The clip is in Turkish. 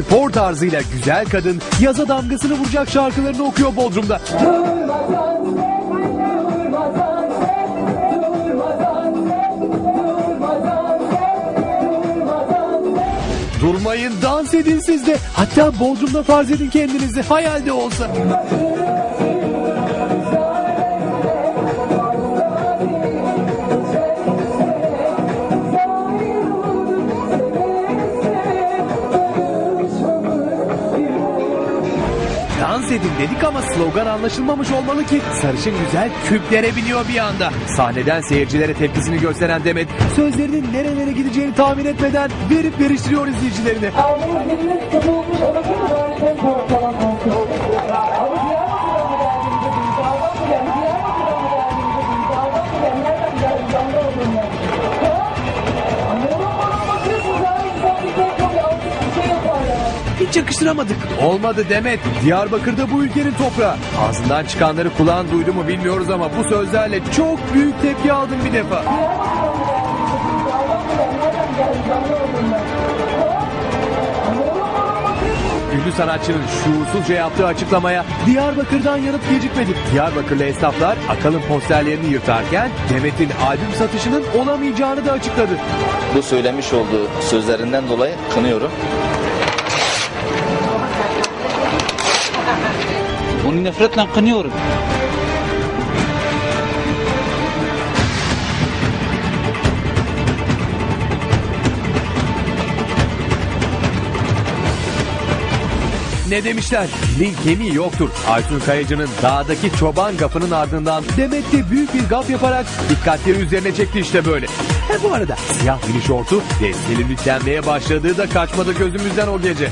Spor tarzıyla güzel kadın yaza damgasını vuracak şarkılarını okuyor Bodrum'da. Durmayın dans edin siz de. Hatta Bodrum'da farz edin kendinizi hayalde olsa. Dans edin dedik ama slogan anlaşılmamış olmalı ki sarışın güzel küplere biniyor bir anda. Sahneden seyircilere tepkisini gösteren Demet sözlerinin nerelere gideceğini tahmin etmeden verip veriştiriyor falan Hiç yakıştıramadık. Olmadı Demet. Diyarbakır'da bu ülkenin toprağı. Ağzından çıkanları kulağın duydu mu bilmiyoruz ama bu sözlerle çok büyük tepki aldım bir defa. Ünlü sanatçının şuursuzca yaptığı açıklamaya Diyarbakır'dan yanıt gecikmedi. Diyarbakırlı esnaflar Akalın posterlerini yırtarken Demet'in albüm satışının olamayacağını da açıkladı. bu söylemiş olduğu sözlerinden dolayı kınıyorum. Bunu nefretle kınıyorum. Ne demişler? Dilin kemiği yoktur. Aytun Kayacı'nın dağdaki çoban gafının ardından Demet de büyük bir gaf yaparak dikkatleri üzerine çekti işte böyle. He bu arada siyah mini şortu ve selimliklenmeye başladığı da kaçmadı gözümüzden o gece.